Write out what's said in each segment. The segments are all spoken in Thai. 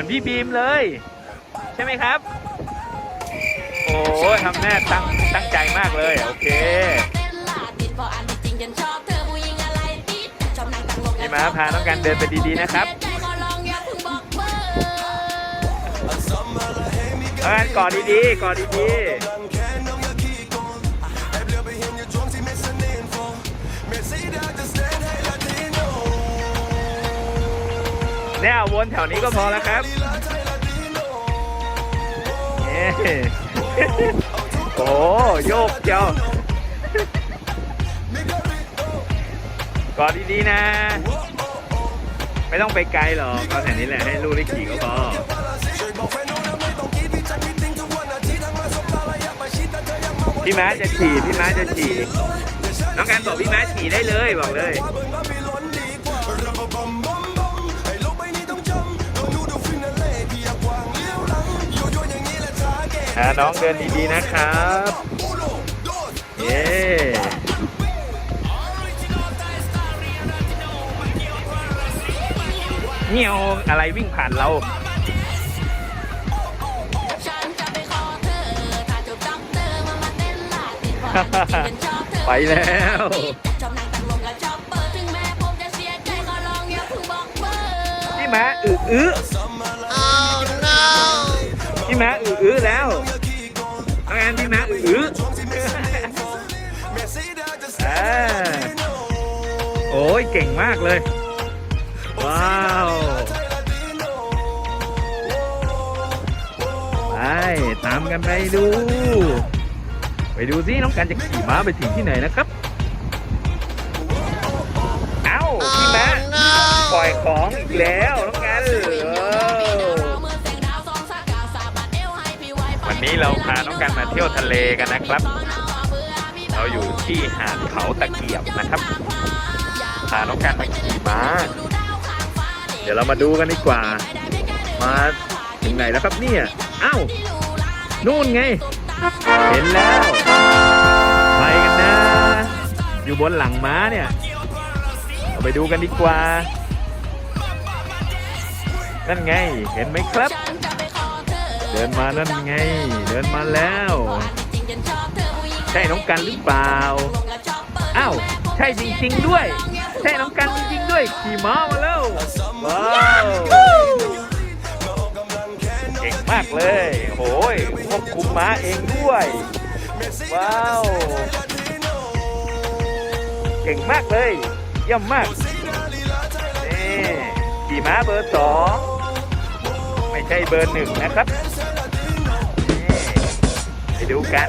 มือนพี่บีมเลย ใช่ไหมครับ โอ้ทำแน่ตั้งตั้งใจมากเลย โอเคพี่มาพาต้องกันเดินไปดีๆนะครับน้องกันกอดดีๆกอดดีๆ เนี่ยวนแถวนี้ก็พอแล้วครับโอ้โยกเจียวกอดดีๆนะ ไม่ต้องไปไกลหรอกก็แถวนี้แหละให้ลูกได้ขี่ก็พอพี่ม้าจะขี่พี่ม้าจะขี่น้องการบอกพี่ม้าขี่ได้เลยบอกเลย อ่าน้องเดินดีๆนะครับ เย้เงี้ยวอะไรวิ่งผ่านเรา ไปแล้วพี่ม้าอื้อ พี่แม้อื้อแล้วน้องแอนพี่แม้อื้อโอ้ยเก่งมากเลย ว้าวไปตามกันไปดู ไปดูซิน้องการจะขี่ม้าไปถึงที่ไหนนะครับเอ้าพี่แม้ปล่อยของอีกแล้วน้อง เราพาน้องกันมาเที่ยวทะเลกันนะครับ เราอยู่ที่หาดเขาตะเกียบนะครับพาน้องกันมาขี่ม้า เดี๋ยวเรามาดูกันดีกว่า มาถึงไหนแล้วครับเนี่ยเอ้านู่นไง เห็นแล้วไปกันนะ อยู่บนหลังม้าเนี่ยเราไปดูกันดีกว่านั่นไงเห็นไหมครับ เดินมานั่นไง เดินมาแล้ว ใช่น้องกันหรือเปล่า อ้าวใช่จริง ๆ ด้วย ใช่น้องกันจริง ๆ ด้วย ขี่ม้ามาแล้วว้าวเก่งมากเลยโอ้ยควบคุมม้าเองด้วย ว้าวเก่งมากเลยเยี่ยมมากนี่ขี่ม้าเบอร์สอง ไม่ใช่เบอร์หนึ่งนะครับไปดูกัน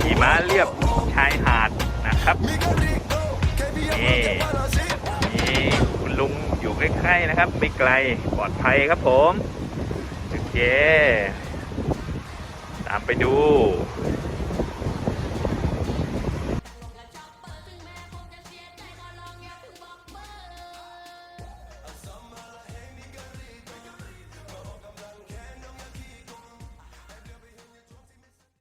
ขี่ม้าเรียบชายหาดนะครับนี่นี่คุณลุงอยู่ใกล้ๆนะครับ ไม่ไกลปลอดภัยครับผมโอเคตามไปดู